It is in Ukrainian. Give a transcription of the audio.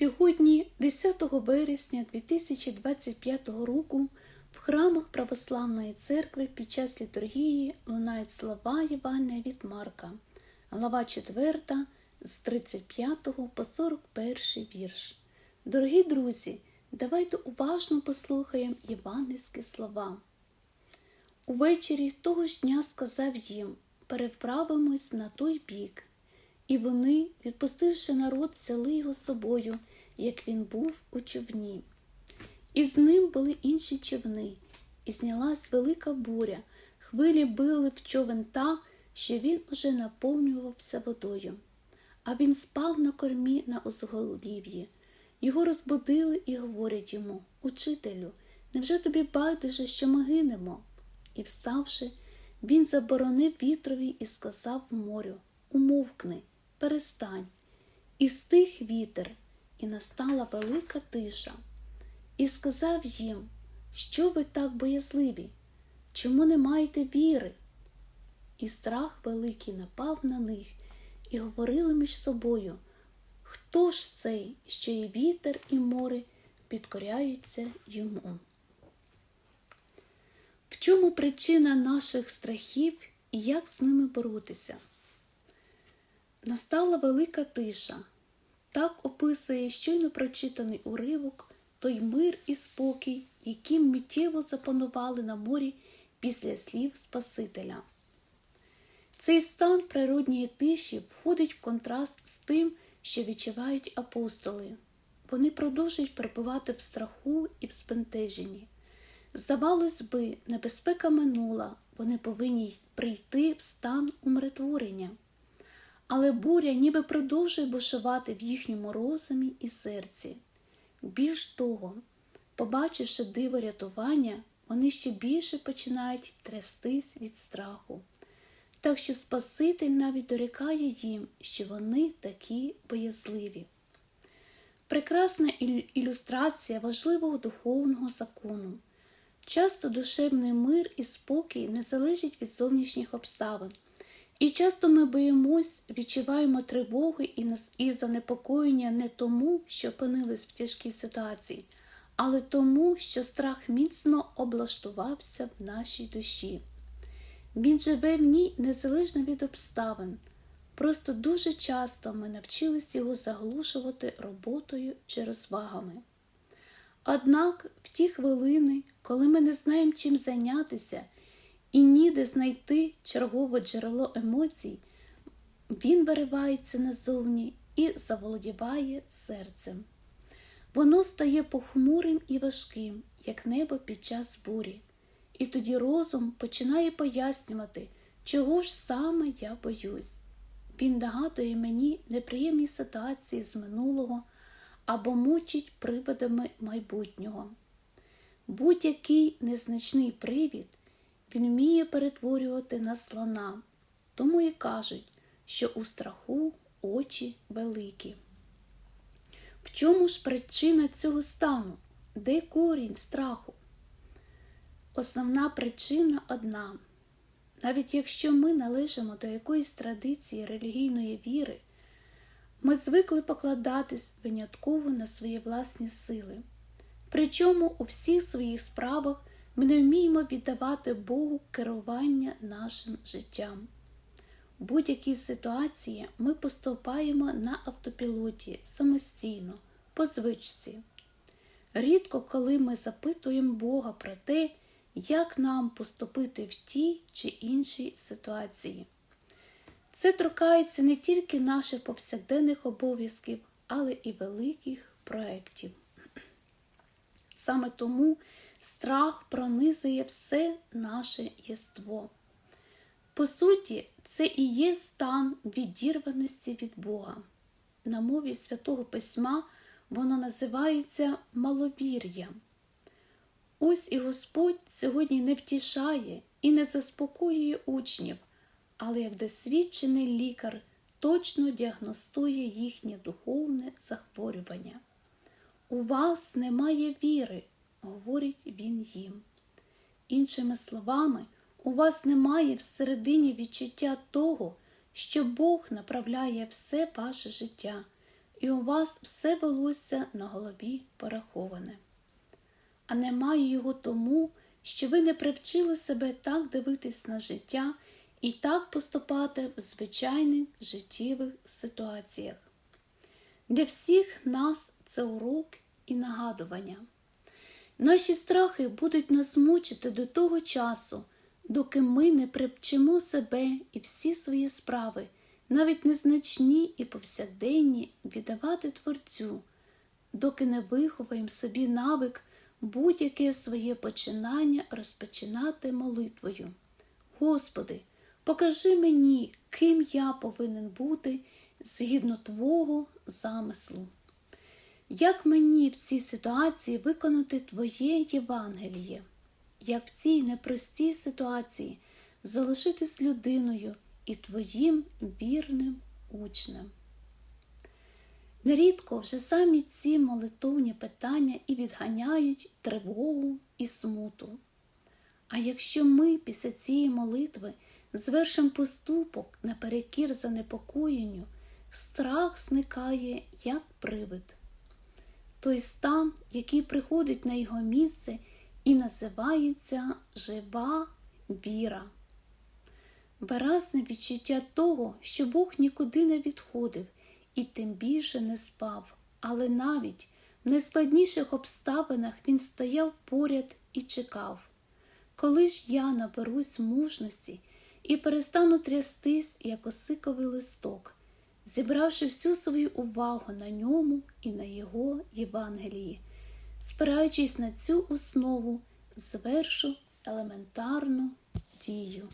Сьогодні, 10 вересня 2025 року, в храмах Православної церкви під час літургії лунають слова Євангелія від Марка, глава 4 з 35 по 41 вірш. Дорогі друзі, давайте уважно послухаємо євангельські слова. Увечері того ж дня сказав їм переправимось на той бік. І вони, відпустивши народ, взяли його собою, як він був у човні. І з ним були інші човни, і знялась велика буря, хвилі били в човен так, що він уже наповнювався водою. А він спав на кормі на узголів'ї. Його розбудили і говорять йому Учителю, невже тобі байдуже, що ми гинемо? І, вставши, він заборонив вітрові і сказав морю Умовкни, перестань. І стих вітер, і настала велика тиша. І сказав їм, що ви так боязливі? Чому не маєте віри? І страх великий напав на них, і говорили між собою, хто ж цей, що і вітер, і море підкоряються йому? В чому причина наших страхів і як з ними боротися? Настала велика тиша. Так описує щойно прочитаний уривок той мир і спокій, яким миттєво запанували на морі після слів Спасителя. Цей стан природньої тиші входить в контраст з тим, що відчувають апостоли. Вони продовжують перебувати в страху і в спентеженні. Здавалось би, небезпека минула, вони повинні прийти в стан умиротворення. Але буря ніби продовжує бушувати в їхньому розумі і серці. Більш того, побачивши диво рятування, вони ще більше починають трястись від страху. Так що Спаситель навіть дорікає їм, що вони такі боязливі. Прекрасна ілюстрація важливого духовного закону. Часто душевний мир і спокій не залежать від зовнішніх обставин. І часто ми боїмось, відчуваємо тривоги і занепокоєння не тому, що опинились в тяжкій ситуації, але тому, що страх міцно облаштувався в нашій душі. Він живе в ній незалежно від обставин. Просто дуже часто ми навчились його заглушувати роботою чи розвагами. Однак в ті хвилини, коли ми не знаємо чим зайнятися і ніде знайти чергове джерело емоцій, він виривається назовні і заволодіває серцем. Воно стає похмурим і важким, як небо під час бурі, і тоді розум починає пояснювати, чого ж саме я боюсь. Він нагадує мені неприємні ситуації з минулого або мучить приводами майбутнього. Будь-який незначний привід він вміє перетворювати на слона, тому і кажуть, що у страху очі великі. В чому ж причина цього стану? Де корінь страху? Основна причина одна. Навіть якщо ми належимо до якоїсь традиції релігійної віри, ми звикли покладатись винятково на свої власні сили. Причому у всіх своїх справах ми не вміємо віддавати Богу керування нашим життям. У будь-якій ситуації ми поступаємо на автопілоті самостійно, по звичці. Рідко коли ми запитуємо Бога про те, як нам поступити в тій чи іншій ситуації. Це торкається не тільки наших повсякденних обов'язків, але і великих проєктів. Саме тому страх пронизує все наше єство. По суті, це і є стан відірваності від Бога. На мові Святого Письма воно називається маловір'ям. Ось і Господь сьогодні не втішає і не заспокоює учнів, але як досвідчений лікар точно діагностує їхнє духовне захворювання. У вас немає віри, говорить він їм. Іншими словами, у вас немає всередині відчуття того, що Бог направляє все ваше життя, і у вас все волосся на голові пораховане. А немає його тому, що ви не привчили себе так дивитись на життя і так поступати в звичайних життєвих ситуаціях. Для всіх нас це урок і нагадування. Наші страхи будуть нас мучити до того часу, доки ми не привчимо себе і всі свої справи, навіть незначні і повсякденні, віддавати Творцю, доки не виховаємо собі навик будь-яке своє починання розпочинати молитвою. Господи, покажи мені, ким я повинен бути згідно Твого замислу. Як мені в цій ситуації виконати Твоє Євангеліє? Як в цій непростій ситуації залишитись людиною і Твоїм вірним учнем? Нерідко вже самі ці молитовні питання і відганяють тривогу і смуту. А якщо ми після цієї молитви звершимо поступок наперекір занепокоєнню, страх зникає як привид. Той стан, який приходить на його місце і називається жива віра. Виразне відчуття того, що Бог нікуди не відходив і тим більше не спав, але навіть в найскладніших обставинах він стояв поряд і чекав. Коли ж я наберусь мужності і перестану трястись, як осиковий листок, зібравши всю свою увагу на ньому і на його Євангелії, спираючись на цю основу, звершу елементарну дію.